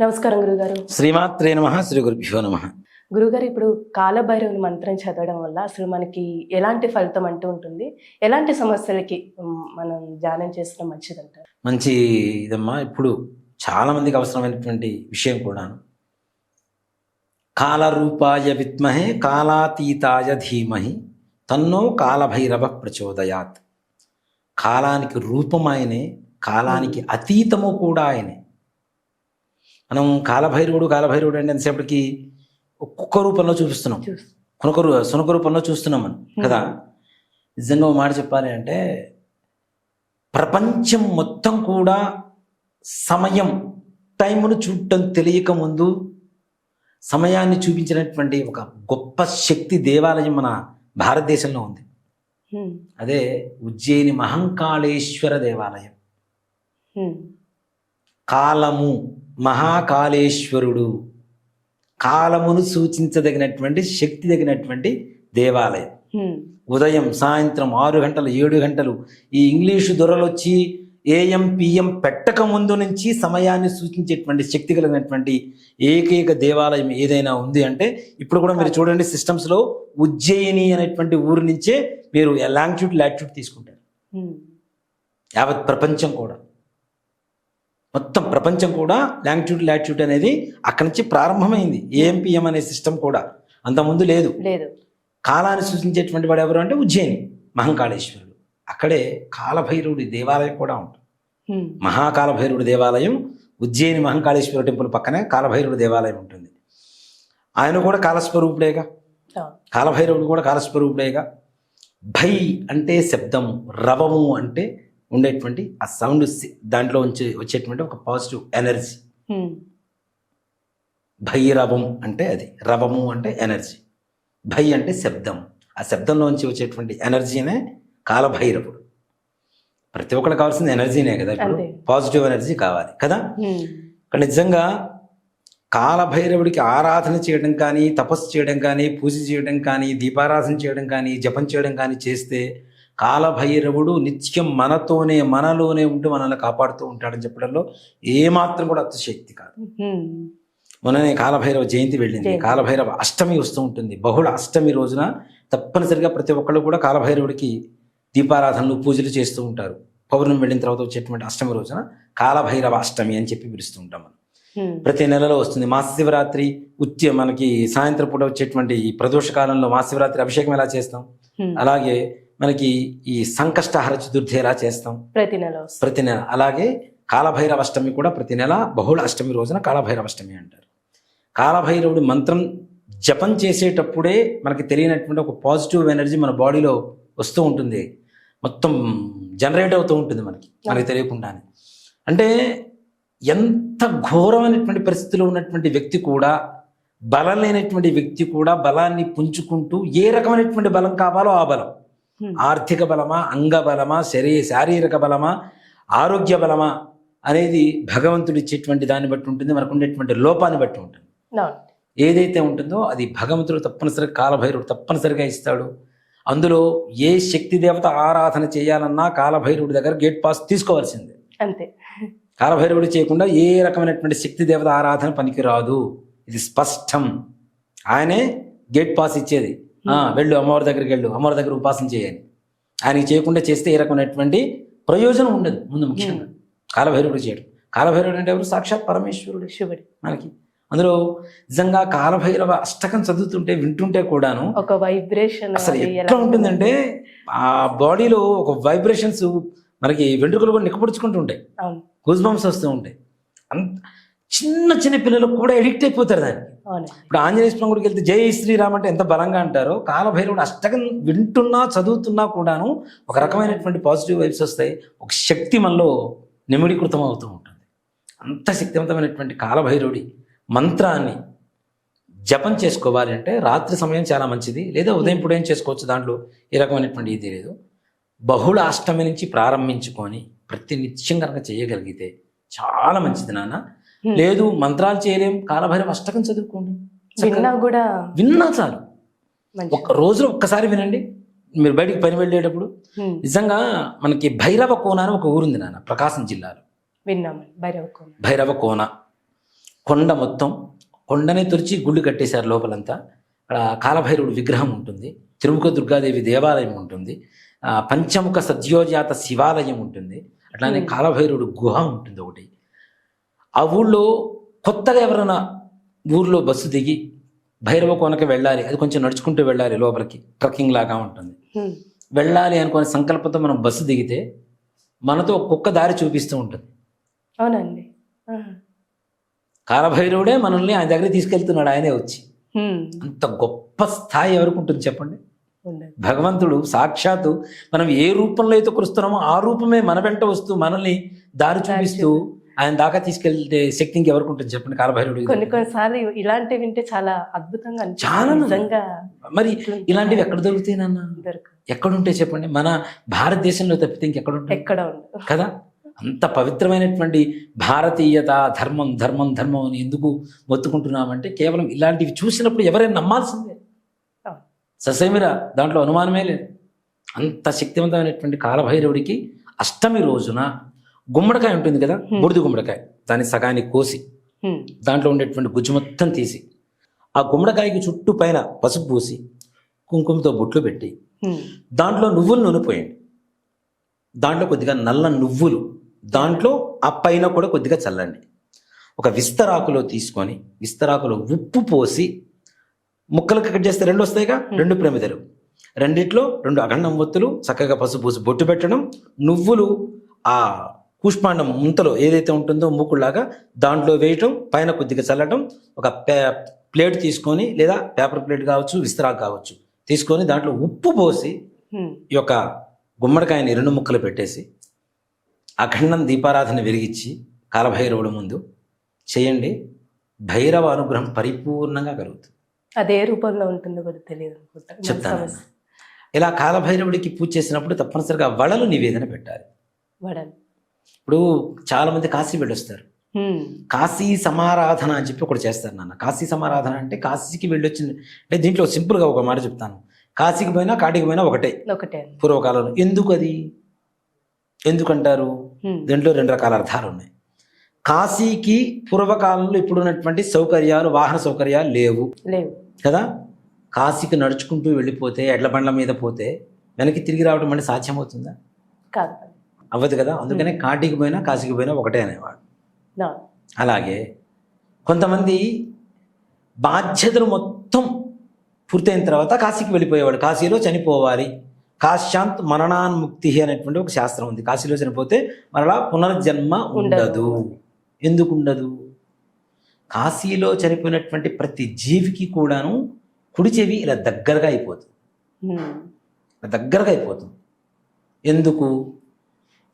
నమస్కారం గురుగారు. శ్రీమాత్రే నమ శ్రీ గురుభ్యో నమ. గురుగారు ఇప్పుడు కాలభైరవుని మంత్రం చదవడం వల్ల అసలు మనకి ఎలాంటి ఫలితం అంటూ ఉంటుంది? ఎలాంటి సమస్యలకి మనం ధ్యానం చేసిన మంచిదంటారు? మంచి ఇదమ్మా. ఇప్పుడు చాలా మందికి అవసరమైనటువంటి విషయం కూడాను. కాలరూపాయ విద్మహే కాలాతీతాయ ధీమహి తన్నో కాలభైరవ ప్రచోదయాత్. కాలానికి రూపం ఆయనే కాలానికి అతీతము కూడా ఆయనే. మనం కాలభైరవుడు కాలభైరవుడు అంటే ఎంతసేపటికి ఒక్కొక్క రూపంలో చూపిస్తున్నాం. చూస్ కొనుక రూ- సునక రూపంలో చూస్తున్నాం మనం కదా? నిజంగా ఒక మాట చెప్పాలి అంటే ప్రపంచం మొత్తం కూడా సమయం టైమును చూడటం తెలియక ముందు సమయాన్ని చూపించినటువంటి ఒక గొప్ప శక్తి దేవాలయం మన భారతదేశంలో ఉంది. అదే ఉజ్జయిని మహంకాళేశ్వర దేవాలయం. కాలము. మహాకాళేశ్వరుడు. కాలమును సూచించదగినటువంటి శక్తి తగినటువంటి దేవాలయం. ఉదయం సాయంత్రం ఆరు గంటలు ఏడు గంటలు ఈ ఇంగ్లీషు దొరలు వచ్చి ఏఎం పిఎం పెట్టక ముందు నుంచి సమయాన్ని సూచించేటువంటి శక్తి కలిగినటువంటి ఏకైక దేవాలయం ఏదైనా ఉంది అంటే ఇప్పుడు కూడా మీరు చూడండి సిస్టమ్స్లో ఉజ్జయిని అనేటువంటి ఊరు నుంచే మీరు లాంగ్ట్యూడ్ లాట్యూడ్ తీసుకుంటారు. యావత్ ప్రపంచం కూడా. మొత్తం ప్రపంచం కూడా లాంగ్ట్యూడ్ లాట్యూడ్ అనేది అక్కడి నుంచి ప్రారంభమైంది. ఏఎంపిఎం అనే సిస్టమ్ కూడా. అంతకుముందు లేదు. లేదు. కాలాన్ని సూచించేటువంటి వాడు ఎవరు అంటే ఉజ్జయిని మహంకాళేశ్వరుడు. అక్కడే కాలభైరవుడి దేవాలయం కూడా ఉంటుంది. ఉమ్, మహాకాలభైరవుడి దేవాలయం ఉజ్జయిని మహంకాళేశ్వర టెంపుల్ పక్కనే కాలభైరవుడి దేవాలయం ఉంటుంది. ఆయన కూడా కాలస్వరూపుడేగా? కాలభైరవుడు కూడా కాలస్వరూపుడేగా? భై అంటే శబ్దము రవము అంటే ఉండేటువంటి ఆ సౌండ్ దాంట్లో వచ్చే వచ్చేటువంటి ఒక పాజిటివ్ ఎనర్జీ భైరవం అంటే అది. రవము అంటే ఎనర్జీ భై అంటే శబ్దం. ఆ శబ్దంలోంచి వచ్చేటువంటి ఎనర్జీనే కాలభైరవుడు. ప్రతి ఒక్కరికి కావాల్సింది ఎనర్జీనే కదా ఇప్పుడు. పాజిటివ్ ఎనర్జీ కావాలి కదా? నిజంగా కాలభైరవుడికి ఆరాధన చేయడం కానీ తపస్సు చేయడం కానీ పూజ చేయడం కానీ దీపారాధన చేయడం కానీ జపం చేయడం కానీ చేస్తే కాలభైరవుడు నిత్యం మనతోనే మనలోనే ఉంటూ మనల్ని కాపాడుతూ ఉంటాడని చెప్పడంలో ఏమాత్రం కూడా అతిశక్తి కాదు. మొన్ననే కాలభైరవ జయంతి వెళ్ళింది. కాలభైరవ అష్టమి వస్తూ ఉంటుంది. బహుళ అష్టమి రోజున తప్పనిసరిగా ప్రతి ఒక్కళ్ళు కూడా కాలభైరవుడికి దీపారాధనలు పూజలు చేస్తూ ఉంటారు. పౌర్ణమి వెళ్ళిన తర్వాత వచ్చేటువంటి అష్టమి రోజున కాలభైరవ అష్టమి అని చెప్పి పిలుస్తూ ఉంటాం మనం. ప్రతి నెలలో వస్తుంది. మహాశివరాత్రి ఉత్య మనకి సాయంత్రం పూట వచ్చేటువంటి ఈ ప్రదోష కాలంలో మహాశివరాత్రి అభిషేకం ఎలా చేస్తాం? అలాగే మనకి ఈ సంకష్టహర చతుర్థి ఎలా చేస్తాం? ప్రతి నెల ప్రతి నెల. అలాగే కాలభైరవ అష్టమి కూడా ప్రతి నెల బహుళ అష్టమి రోజున కాలభైరవ అష్టమి అంటారు. కాలభైరవుడి మంత్రం జపం చేసేటప్పుడే మనకి తెలియనటువంటి ఒక పాజిటివ్ ఎనర్జీ మన బాడీలో వస్తూ ఉంటుంది. మొత్తం జనరేట్ అవుతూ ఉంటుంది మనకి మనకి తెలియకుండానే. అంటే ఎంత ఘోరమైనటువంటి పరిస్థితిలో ఉన్నటువంటి వ్యక్తి కూడా బలం లేనటువంటి వ్యక్తి కూడా బలాన్ని పుంజుకుంటూ ఏ రకమైనటువంటి బలం కావాలో ఆ బలం. ఆర్థిక బలమా అంగ బలమా శరీ శారీరక బలమా ఆరోగ్య బలమా అనేది భగవంతుడు ఇచ్చేటువంటి దాన్ని బట్టి ఉంటుంది మనకు ఉండేటువంటి లోపాన్ని బట్టి ఉంటుంది. ఏదైతే ఉంటుందో అది భగవంతుడు తప్పనిసరిగా కాలభైరవుడు తప్పనిసరిగా ఇస్తాడు. అందులో ఏ శక్తి దేవత ఆరాధన చేయాలన్నా కాలభైరవుడి దగ్గర గేట్ పాస్ తీసుకోవాల్సిందే. అంతే. కాలభైరవుడు చేయకుండా ఏ రకమైనటువంటి శక్తి దేవత ఆరాధన పనికిరాదు. ఇది స్పష్టం. ఆయనే గేట్ పాస్ ఇచ్చేది. వెళ్ళు అమ్మవారి దగ్గరికి వెళ్ళు. అమ్మవారి దగ్గర ఉపాసన చేయని ఆయనకి చేయకుండా చేస్తే ఏ రకమైనటువంటి ప్రయోజనం ఉండదు. ముందు ముఖ్యంగా. కాలభైరవుడు చేయడం. కాలభైరవుడు అంటే ఎవరు? సాక్షాత్ పరమేశ్వరుడు. శివుడు. మనకి. అందులో నిజంగా కాలభైరవ అష్టకం చదువుతుంటే వింటుంటే కూడాను ఒక వైబ్రేషన్ అసలు ఎట్లా ఉంటుందంటే ఆ బాడీలో ఒక వైబ్రేషన్స్ మనకి వెంట్రుకలు కూడా నిక్కపొడుచుకుంటూ ఉంటాయి. బంప్స్ వస్తూ ఉంటాయి. అంత చిన్న చిన్న పిల్లలకు కూడా ఎడిక్ట్ అయిపోతారు దానికి. ఇప్పుడు ఆంజనేయ స్వామి గుడికి వెళ్తే జై శ్రీరామ్ అంటే ఎంత బలంగా అంటారో కాలభైరవుడు అష్టకం వింటున్నా చదువుతున్నా కూడాను ఒక రకమైనటువంటి పాజిటివ్ వైబ్స్ వస్తాయి. ఒక శక్తి మనలో నిమిడీకృతం అవుతూ ఉంటుంది. అంత శక్తివంతమైనటువంటి కాలభైరవుడి మంత్రాన్ని జపం చేసుకోవాలి అంటే రాత్రి సమయం చాలా మంచిది. లేదా ఉదయం పూట ఏం చేసుకోవచ్చు దాంట్లో? ఏ రకమైనటువంటి ఇది లేదు. బహుళ అష్టమి నుంచి ప్రారంభించుకొని ప్రతి నిత్యం కనుక చేయగలిగితే చాలా మంచిది నాన్న. లేదు మంత్రాలు చేయలేం కాలభైరవ అష్టకం చదువుకోండి. విన్నా కూడా విన్నా చాలు. ఒక్క రోజులో ఒక్కసారి వినండి. మీరు బయటికి పని వెళ్ళేటప్పుడు నిజంగా మనకి భైరవ కోన అని ఒక ఊరుంది నాన్న ప్రకాశం జిల్లాలో. విన్నామండి భైరవ కోన. భైరవ కోన. కొండ మొత్తం కొండనే తుడిచి గుళ్ళు కట్టేశారు లోపలంతా. అక్కడ కాలభైరవుడు విగ్రహం ఉంటుంది. తిరుముఖ దుర్గాదేవి దేవాలయం ఉంటుంది. పంచముఖ సద్యోజాత శివాలయం ఉంటుంది. అట్లానే. కాలభైరవుడు గుహ ఉంటుంది ఒకటి. ఆ ఊళ్ళో కొత్తగా ఎవరైనా ఊర్లో బస్సు దిగి భైరవ కోనకి వెళ్ళాలి. అది కొంచెం నడుచుకుంటూ వెళ్ళాలి లోపలికి. ట్రక్కింగ్ లాగా ఉంటుంది. వెళ్ళాలి అనుకునే సంకల్పంతో మనం బస్సు దిగితే మనతో ఒక్కొక్క దారి చూపిస్తూ ఉంటుంది. అవునండి. కాలభైరవుడే మనల్ని ఆయన దగ్గరికి తీసుకెళ్తున్నాడు. ఆయనే వచ్చి. అంత గొప్ప స్థాయి ఎవరికి ఉంటుంది చెప్పండి? భగవంతుడు సాక్షాత్తు మనం ఏ రూపంలో అయితే కొలుస్తున్నామో ఆ రూపమే మన వెంట వస్తూ మనల్ని దారి చూపిస్తూ ఆయన దాకా తీసుకెళ్తే శక్తి ఇంకెవరికి ఉంటుంది? చెప్పండి కాలభైరవుడు కొన్ని కొన్నిసార్లు ఇలాంటివి వింటే చాలా అద్భుతంగా. చాలా నిజంగా మరి ఇలాంటివి ఎక్కడ దొరుకుతాయినన్న దొరకదు ఎక్కడుంటాయి చెప్పండి? మన భారతదేశంలో తప్పితే ఇంకెక్కడ ఉంటాయి? ఎక్కడ కదా? అంత పవిత్రమైనటువంటి భారతీయత ధర్మం ధర్మం ధర్మం అని ఎందుకు మొత్తుకుంటున్నామంటే కేవలం ఇలాంటివి చూసినప్పుడు ఎవరైనా నమ్మాల్సిందే. ససేమిరా దాంట్లో అనుమానమే లేదు. అంత శక్తివంతమైనటువంటి కాలభైరవుడికి అష్టమి రోజున గుమ్మడికాయ ఉంటుంది కదా. బుడిది గుమ్మడికాయ దాన్ని సగాన్ని కోసి. దాంట్లో ఉండేటువంటి గుజ్జు మొత్తం తీసి ఆ గుమ్మడికాయకి చుట్టూ పైన పసుపు పూసి కుంకుమతో బొట్లు పెట్టి. దాంట్లో నువ్వులు నూనె పోయండి దాంట్లో కొద్దిగా నల్ల నువ్వులు దాంట్లో ఆ పైన కూడా కొద్దిగా చల్లండి ఒక విస్తరాకులో తీసుకొని విస్తరాకులో ఉప్పు పోసి ముక్కలకు కట్ చేస్తే రెండు వస్తాయిగా రెండు ప్రమిదలు రెండిట్లో రెండు అఖండం ఒత్తులు చక్కగా పసుపు పూసి బొట్టు పెట్టడం నువ్వులు ఆ కూష్మాండం ముంతలో ఏదైతే ఉంటుందో మూకుళ్ళలాగా దాంట్లో వేయటం పైన కొద్దిగా చల్లటం ఒక పే ప్లేట్ తీసుకొని లేదా పేపర్ ప్లేట్ కావచ్చు విస్తరాకు కావచ్చు తీసుకొని దాంట్లో ఉప్పు పోసి. ఈ యొక్క గుమ్మడికాయని రెండు ముక్కలు పెట్టేసి అఖండం దీపారాధన వెలిగించి కాలభైరవుడు ముందు చేయండి. భైరవ అనుగ్రహం పరిపూర్ణంగా కలుగుతుంది. అదే రూపంలో ఉంటుందో కూడా తెలియదు చెప్తాను. ఇలా కాలభైరవుడికి పూజ చేసినప్పుడు తప్పనిసరిగా వడలు నివేదన పెట్టాలి. వడలు. ఇప్పుడు చాలా మంది కాశీ వెళ్ళొస్తారు. హ్మ్. కాశీ సమారాధన అని చెప్పి ఒకటి చేస్తారు నాన్న. కాశీ సమారాధన అంటే కాశీకి వెళ్ళొచ్చింది అంటే దీంట్లో సింపుల్గా ఒక మాట చెప్తాను. కాశీకి పోయినా కాటికి పోయినా ఒకటే. పూర్వకాలంలో. ఎందుకు అది? ఎందుకంటారు. దీంట్లో రెండు రకాల అర్థాలు ఉన్నాయి. కాశీకి పూర్వకాలంలో ఇప్పుడున్నటువంటి సౌకర్యాలు వాహన సౌకర్యాలు లేవు. లేవు. కదా? కాశీకి నడుచుకుంటూ వెళ్ళిపోతే ఎడ్ల బండ్ల మీద పోతే వెనక్కి తిరిగి రావడం అంటే సాధ్యమవుతుందా? కాదు. అవ్వదు కదా? అందుకనే కాటికి పోయినా కాశీకి పోయినా ఒకటే అనేవాడు. అలాగే కొంతమంది బాధ్యతలు మొత్తం పూర్తయిన తర్వాత కాశీకి వెళ్ళిపోయేవాడు కాశీలో చనిపోవాలి. కాశ్యాంత్ మరణాన్ముక్తి అనేటువంటి ఒక శాస్త్రం ఉంది. కాశీలో చనిపోతే మరలా పునర్జన్మ ఉండదు. ఎందుకు ఉండదు? కాశీలో చనిపోయినటువంటి ప్రతి జీవికి కూడాను కుడి చెవి ఇలా దగ్గరగా అయిపోతుంది. ఇలా దగ్గరగా అయిపోతుంది. ఎందుకు?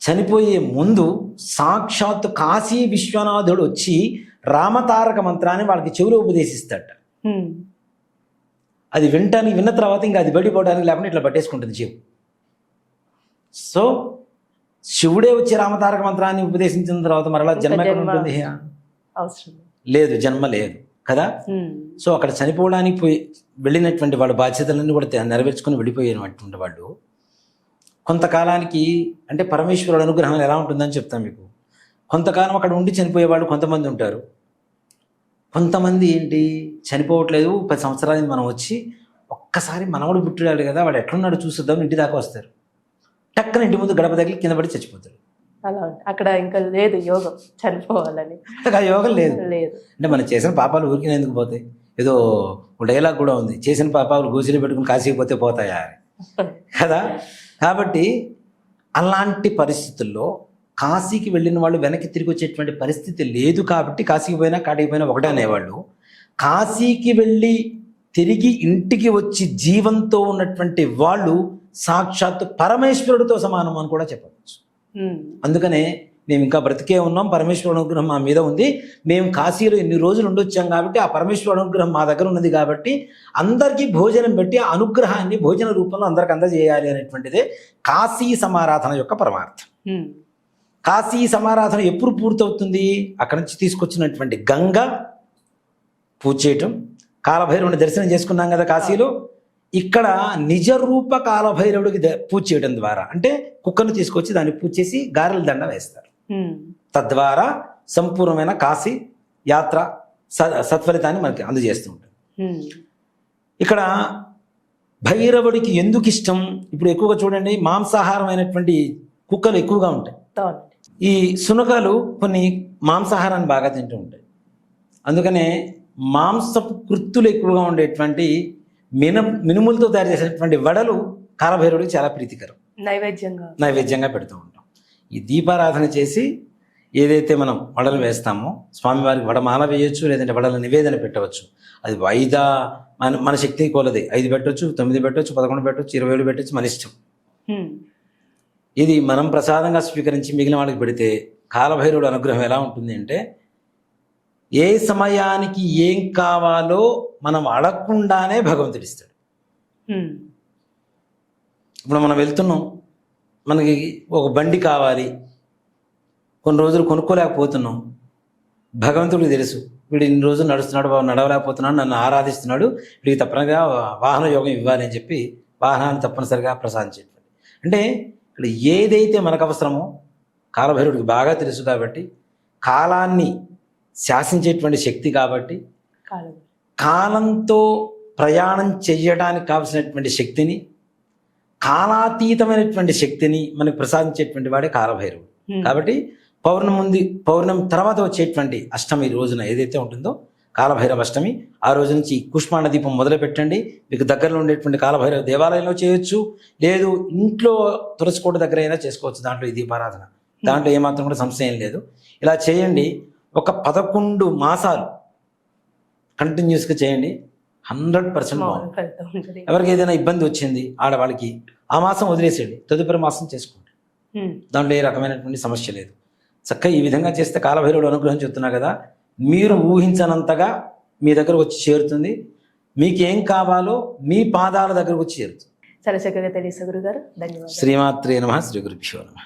చనిపోయే ముందు సాక్షాత్ కాశీ విశ్వనాథుడు వచ్చి రామతారక మంత్రాన్ని వాళ్ళకి చెవిలో ఉపదేశిస్తాడట హ్మ్. అది వినటానికి విన్న తర్వాత ఇంకా అది బయటపోవడానికి లేకుండా ఇట్లా పట్టేసుకుంటుంది చెవు సో శివుడే వచ్చి రామతారక మంత్రాన్ని ఉపదేశించిన తర్వాత మరలా జన్మ. ఉంటుంది లేదు. జన్మ లేదు కదా. సో అక్కడ చనిపోవడానికి పోయి వెళ్ళినటువంటి వాళ్ళ బాధ్యతలన్నీ కూడా నెరవేర్చుకొని వెళ్ళిపోయినటువంటి వాళ్ళు కొంతకాలానికి అంటే పరమేశ్వరుడు అనుగ్రహం ఎలా ఉంటుందని చెప్తాను మీకు. కొంతకాలం అక్కడ ఉండి చనిపోయేవాళ్ళు కొంతమంది ఉంటారు. కొంతమంది ఏంటి? చనిపోవట్లేదు. పది సంవత్సరాలు మనం వచ్చి ఒక్కసారి మనవడు పుట్టాడు కదా వాడు ఎట్లున్నాడు చూస్తుందాం ఇంటి దాకా వస్తారు. టక్కన ఇంటి ముందు గడప తగిలి కింద పడి చచ్చిపోతాడు. అలా అక్కడ ఇంకా లేదు యోగం చనిపోవాలని. అంతగా యోగం లేదు. లేదు. అంటే మనం చేసిన పాపాలు ఊరికినే ఎందుకు పోతాయి? ఏదో ఒక డైలాగ్ కూడా ఉంది. చేసిన పాపాలు గోసిలో పెట్టుకుని కాశీకి పోతే పోతాయా కదా? కాబట్టి అలాంటి పరిస్థితుల్లో కాశీకి వెళ్ళిన వాళ్ళు వెనక్కి తిరిగి వచ్చేటువంటి పరిస్థితి లేదు కాబట్టి కాశీకి పోయినా కాటికి పోయినా ఒకటే అనేవాళ్ళు కాశీకి వెళ్ళి తిరిగి ఇంటికి వచ్చి జీవంతో ఉన్నటువంటి వాళ్ళు సాక్షాత్తు పరమేశ్వరుడితో సమానం అని కూడా చెప్పవచ్చు. అందుకనే మేము ఇంకా బ్రతికే ఉన్నాం పరమేశ్వరుడు అనుగ్రహం మా మీద ఉంది మేము కాశీలో ఎన్ని రోజులు ఉండొచ్చాం కాబట్టి ఆ పరమేశ్వరుడు అనుగ్రహం మా దగ్గర ఉన్నది కాబట్టి అందరికీ భోజనం పెట్టి ఆ అనుగ్రహాన్ని భోజన రూపంలో అందరికి అందజేయాలి అనేటువంటిదే కాశీ సమారాధన యొక్క పరమార్థం. కాశీ సమారాధన ఎప్పుడు పూర్తవుతుంది అక్కడి నుంచి తీసుకొచ్చినటువంటి గంగ పూజ చేయటం కాలభైరవుని దర్శనం చేసుకున్నాం కదా కాశీలో ఇక్కడ నిజ రూప కాలభైరవుడికి పూజ చేయడం ద్వారా అంటే కుక్కను తీసుకొచ్చి దాన్ని పూజ చేసి గారెల దండ వేస్తారు. తద్వారా సంపూర్ణమైన కాశీ యాత్ర సత్ఫలితాన్ని మనకి అందజేస్తూ ఉంటుంది ఇక్కడ భైరవుడికి ఎందుకు ఇష్టం? ఇప్పుడు ఎక్కువగా చూడండి మాంసాహారమైనటువంటి కుక్కలు ఎక్కువగా ఉంటాయి. ఈ సునకాలు కొన్ని మాంసాహారాన్ని బాగా తింటూ ఉంటాయి. అందుకనే మాంసపు కృత్తులు ఎక్కువగా ఉండేటువంటి మిన మినుములతో తయారు చేసినటువంటి వడలు కాలభైరవుడికి చాలా ప్రీతికరం. నైవేద్యంగా. నైవేద్యంగా పెడుతూ ఉంటాం. ఈ దీపారాధన చేసి ఏదైతే మనం వడలు వేస్తామో స్వామివారికి వడమాల వేయొచ్చు లేదంటే వడల నివేదన పెట్టవచ్చు. అది ఐదా మన మన శక్తి కొలది. ఐదు పెట్టొచ్చు తొమ్మిది పెట్టొచ్చు పదకొండు పెట్టొచ్చు ఇరవై ఏడు పెట్టొచ్చు మన ఇష్టం. ఇది మనం ప్రసాదంగా స్వీకరించి మిగిలిన వాళ్ళకి పెడితే కాలభైరవుడు అనుగ్రహం ఎలా ఉంటుంది అంటే ఏ సమయానికి ఏం కావాలో మనం అడగకుండానే భగవంతుడు ఇస్తాడు ఉమ్, ఇప్పుడు మనం వెళ్తున్నాం. మనకి ఒక బండి కావాలి. కొన్ని రోజులు కొనుక్కోలేకపోతున్నాం. భగవంతుడికి తెలుసు. వీడు ఇన్ని రోజులు నడుస్తున్నాడు నడవలేకపోతున్నాడు నన్ను ఆరాధిస్తున్నాడు. వీడికి తప్పనిగా వాహన యోగం ఇవ్వాలి అని చెప్పి వాహనాన్ని తప్పనిసరిగా ప్రసాదించేటువంటి అంటే ఇక్కడ ఏదైతే మనకు అవసరమో కాలభైరవుడికి బాగా తెలుసు కాబట్టి కాలాన్ని శాసించేటువంటి శక్తి కాబట్టి కాలం. కాలంతో ప్రయాణం చెయ్యడానికి కావలసినటువంటి శక్తిని కాలాతీతమైనటువంటి శక్తిని మనకు ప్రసాదించేటువంటి వాడే కాలభైరవుడు. కాబట్టి పౌర్ణమి ముందు పౌర్ణమి తర్వాత వచ్చేటువంటి అష్టమి రోజున ఏదైతే ఉంటుందో కాలభైరవ అష్టమి ఆ రోజు నుంచి కుష్మాండ దీపం మొదలు పెట్టండి మీకు దగ్గరలో ఉండేటువంటి కాలభైరవ దేవాలయంలో చేయొచ్చు. లేదు ఇంట్లో తులసికోట దగ్గర అయినా చేసుకోవచ్చు దాంట్లో ఈ దీపారాధన. దాంట్లో ఏమాత్రం కూడా సంశయం లేదు. ఇలా చేయండి. ఒక పదకొండు మాసాలు కంటిన్యూస్గా చేయండి. హండ్రెడ్ పర్సెంట్ బాగుంది. ఎవరికి ఏదైనా ఇబ్బంది వచ్చింది ఆడవాళ్ళకి ఆ మాసం వదిలేసేయండి తదుపరి మాసం చేసుకోండి. దాంట్లో ఏ రకమైనటువంటి సమస్య లేదు. చక్కగా ఈ విధంగా చేస్తే కాలభైరవుడు అనుగ్రహం చెప్తున్నా కదా మీరు ఊహించనంతగా మీ దగ్గర వచ్చి చేరుతుంది. మీకు ఏం కావాలో మీ పాదాల దగ్గరకు వచ్చి చేరుతుంది. చాలా చక్కగా తెలియదు గురుగారు. ధన్యవాదాలు. శ్రీమాత్రే నమ శ్రీ గురుభ్యో నమ.